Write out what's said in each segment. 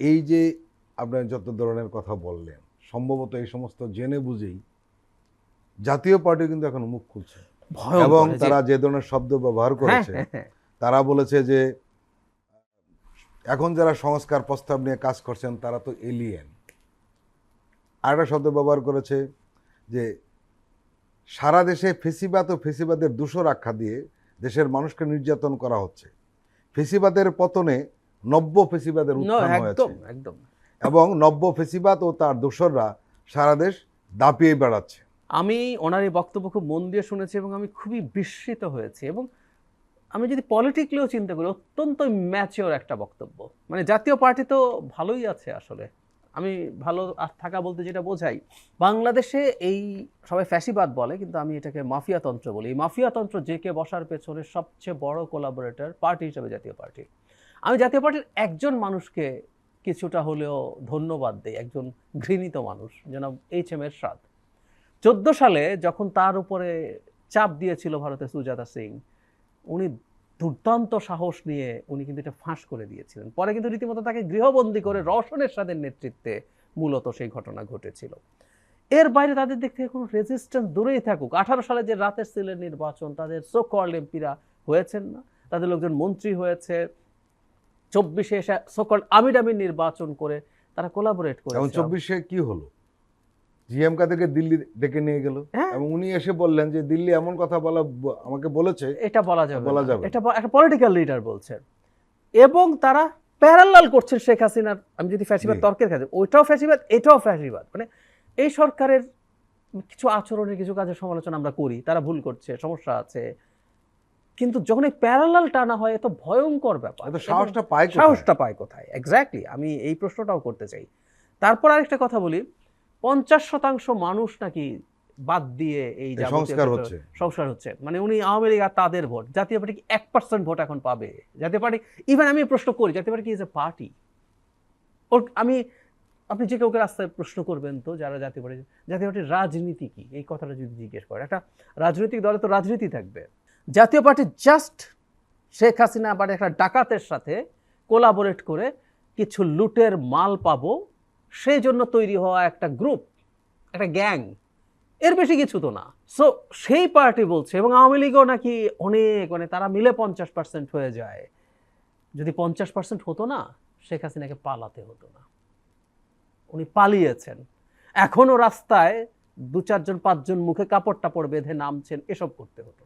এই যে আপনার যত ধরনের কথা বললেন সম্ভবত এই সমস্ত জেনে বুঝেই জাতীয় পার্টি কিন্তু এখন মুখ খুলছে। এবং তারা যে ধরনের শব্দ ব্যবহার হ্যাঁ, করেছে হ্যাঁ, হ্যাঁ। তারা বলেছে যে এখন যারা সংস্কার প্রস্তাব নিয়ে কাজ করছেন তারা তো এলিয়েন আরেকটা শব্দ ব্যবহার করেছে যে সারা দেশে ফেসিবাদ ও ফেসিবাদের দূষর আখ্যা দিয়ে দেশের মানুষকে নির্যাতন করা হচ্ছে। ফেসিবাদের পতনে নব্য ফেসিবাদের উত্থান হয়েছে। একদম। এবং নব্য ফেসিবাদ ও তার দোসররা সারা দেশ দাপিয়ে বেড়াচ্ছে। আমি ওনার এই বক্তব্য খুব মন দিয়ে শুনেছি এবং আমি খুবই বিস্মিত হয়েছি এবং আমি যদি পলিটিক্যালিও চিন্তা করি অত্যন্ত ম্যাচিওর একটা বক্তব্য। মানে জাতীয় পার্টি তো ভালোই আছে আসলে। আমি ভালো আর থাকা বলতে যেটা বোঝাই বাংলাদেশে এই সবাই ফ্যাসিবাদ বলে কিন্তু আমি এটাকে মাফিয়াতন্ত্র বলি। এই মাফিয়াতন্ত্র যে কে বসার পেছনে সবচেয়ে বড় কোলাবোরেটর পার্টি হিসেবে জাতীয় পার্টি। আমি জাতীয় পার্টির একজন মানুষকে কিছুটা হলেও ধন্যবাদ দিই, একজন ঘৃণিত মানুষ যেন এইচ এম এর এরশাদ চোদ্দ সালে যখন তার উপরে চাপ দিয়েছিল ভারতের সুজাতা সিং, উনি দুর্দান্ত সাহস নিয়ে উনি কিন্তু এটা ফাঁস করে দিয়েছিলেন। পরে কিন্তু রীতিমতো তাকে গৃহবন্দী করে রওশন এরশাদের নেতৃত্বে মূলত সেই ঘটনা ঘটেছিল। এর বাইরে তাদের দিক থেকে কোনো রেজিস্ট্যান্স দূরেই থাকুক। আঠারো সালে যে রাতের সিলের নির্বাচন, তাদের সো কল এমপিরা হয়েছেন না। তাদের লোকজন মন্ত্রী হয়েছে চব্বিশে এসে সকল আমিডামি নির্বাচন করে তারা কোলাবোরেট করে এবং চব্বিশে কি হলো? জিএম কাদেরকে দিল্লি ডেকে নিয়ে গেল। হ্যাঁ। এবং উনি এসে বললেন যে দিল্লি এমন কথা বলা আমাকে বলেছে এটা বলা যাবে বলা যাবে এটা একটা পলিটিক্যাল লিডার বলছেন। এবং তারা প্যারালাল করছেন শেখ হাসিনার আমি যদি ফ্যাসিবাদ। তর্কের কাজে ওইটাও ফ্যাসিবাদ এটাও ফ্যাসিবাদ। মানে এই সরকারের কিছু আচরণের কিছু কাজের সমালোচনা আমরা করি তারা ভুল করছে সমস্যা আছে কিন্তু যখন এই প্যারালাল টানা হয় এত ভয়ঙ্কর ব্যাপার। সাহসটা পায় সাহসটা পায় কোথায়? এক্স্যাক্টলি আমি এই প্রশ্নটাও করতে চাই। তারপর আরেকটা কথা বলি পঞ্চাশ শতাংশ মানুষ নাকি বাদ দিয়ে এই সংস্কার হচ্ছে। সংস্কার হচ্ছে। মানে উনি আওয়ামী লীগ আর তাদের ভোট। জাতীয় পার্টি কি এক পার্সেন্ট ভোট এখন পাবে? জাতীয় পার্টি ইভেন আমি প্রশ্ন করি জাতীয় পার্টি কি ইজ এ পার্টি ওর আমি আপনি যে কাউকে রাস্তায় প্রশ্ন করবেন তো যারা জাতীয় পার্টি জাতীয় পার্টির রাজনীতি কি? এই কথাটা যদি জিজ্ঞেস করে। একটা রাজনৈতিক দলে তো রাজনীতি থাকবে। জাতীয় পার্টি জাস্ট শেখ হাসিনা আবার একটা ডাকাতের সাথে কোলাবোরেট করে কিছু লুটের মাল পাবো, সেই জন্য তৈরি হওয়া একটা গ্রুপ, একটা গ্যাং। এর বেশি কিছু তো না। সো সেই পার্টি বলছে এবং আওয়ামী লীগও নাকি অনেক মানে তারা মিলে পঞ্চাশ পার্সেন্ট হয়ে যায়। যদি পঞ্চাশ পার্সেন্ট হতো না, শেখ হাসিনাকে পালাতে হতো না। উনি পালিয়েছেন। এখনও রাস্তায় দু চারজন, পাঁচজন মুখে কাপড় টাপড় বেঁধে নামছেন, এসব করতে হতো।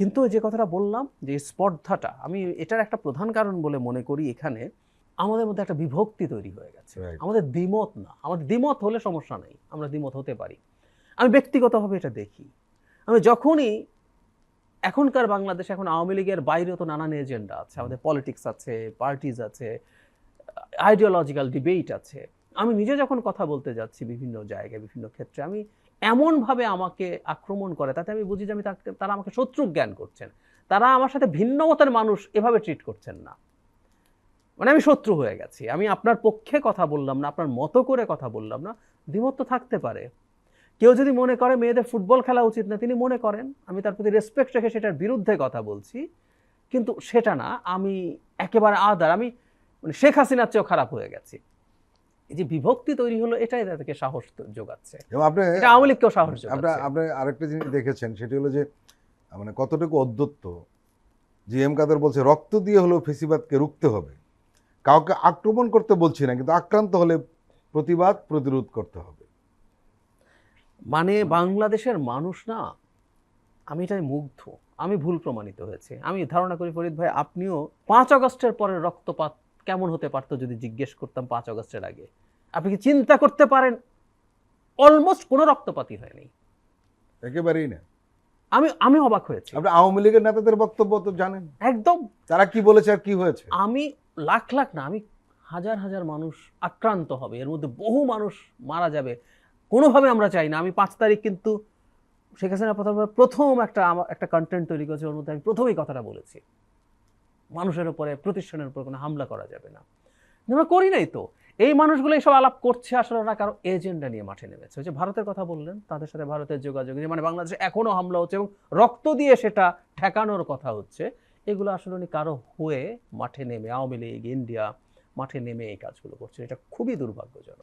কিন্তু যে কথাটা বললাম যে স্পর্ধাটা আমি এটার একটা প্রধান কারণ বলে মনে করি এখানে আমাদের মধ্যে একটা বিভক্তি তৈরি হয়ে গেছে। আমাদের দ্বিমত না। আমাদের দ্বিমত হলে সমস্যা নেই। আমরা দ্বিমত হতে পারি। আমি ব্যক্তিগতভাবে এটা দেখি। আমি যখনই এখনকার বাংলাদেশ এখন আওয়ামী লীগের বাইরেও তো নানান এজেন্ডা আছে। আমাদের পলিটিক্স আছে পার্টিজ আছে আইডিওলজিক্যাল ডিবেট আছে। আমি নিজে যখন কথা বলতে যাচ্ছি বিভিন্ন জায়গায়, বিভিন্ন ক্ষেত্রে, আমি এমনভাবে আমাকে আক্রমণ করে, তাতে আমি বুঝি যে আমি তারা আমাকে শত্রু জ্ঞান করছেন। তারা আমার সাথে ভিন্ন মতের মানুষ এভাবে ট্রিট করছেন না। মানে আমি শত্রু হয়ে গেছি। আমি আপনার পক্ষে কথা বললাম না, আপনার মতো করে কথা বললাম না। দ্বিমত থাকতে পারে। কেউ যদি মনে করে মেয়েদের ফুটবল খেলা উচিত না, তিনি মনে করেন, আমি তার প্রতি রেসপেক্ট রেখে সেটার বিরুদ্ধে কথা বলছি, কিন্তু সেটা না, আমি একেবারে আদার আমি মানে শেখ হাসিনার চেয়েও খারাপ হয়ে গেছি। এই যে বিভক্তি তৈরি হলো এটাই তাদেরকে সাহস যোগাচ্ছে। আপনি এটা আওয়ামী লীগকেও সাহস আপনার আপনি আরেকটা জিনিস দেখেছেন সেটি হলো যে মানে কতটুকু অধ্যত্ত জি এম কাদের বলছে রক্ত দিয়ে হলেও ফেসিবাদকে রুখতে হবে। কাউকে আক্রমণ করতে বলছি না কিন্তু আক্রান্ত হলে প্রতিবাদ প্রতিরোধ করতে হবে। মানে বাংলাদেশের মানুষ না আমি এটাই মুগ্ধ আমি ভুল প্রমাণিত হয়েছে। আমি ধারণা করি ফরিদ ভাই আপনিও পাঁচ আগস্টের পরে রক্তপাত কেমন হতে পারতো যদি জিজ্ঞেস করতাম পাঁচ আগস্টের আগে? আপনি কি চিন্তা করতে পারেন? অলমোস্ট কোনো রক্তপাতই হয়নি। একেবারেই না। আমি আমি অবাক হয়েছি। আপনি আওয়ামী লীগের নেতাদের বক্তব্য তো জানেন। একদম। তারা কি বলেছে আর কি হয়েছে? আমি লাখ লাখ না আমি হাজার হাজার মানুষ আক্রান্ত হবে। এর মধ্যে বহু মানুষ মারা যাবে। কোনোভাবে আমরা চাই না। আমি পাঁচ তারিখ কিন্তু শেখ হাসিনা প্রথম প্রথম একটা একটা কন্টেন্ট তৈরি করেছে ওর মধ্যে আমি প্রথমেই কথাটা বলেছি। মানুষের উপরে, প্রতিষ্ঠানের উপর কোনো হামলা করা যাবে না। আমরা করি নাই তো। এই মানুষগুলো এইসব আলাপ করছে আসলে ওরা কারও এজেন্ডা নিয়ে মাঠে নেমেছে। যে ভারতের কথা বললেন, তাদের সাথে ভারতের যোগাযোগ যে মানে বাংলাদেশে এখনও হামলা হচ্ছে এবং রক্ত দিয়ে সেটা ঠেকানোর কথা হচ্ছে। এগুলো আসলে উনি কারও হয়ে মাঠে নেমে, আওয়ামী লীগ, ইন্ডিয়া মাঠে নেমে এই কাজগুলো করছে। এটা খুবই দুর্ভাগ্যজনক।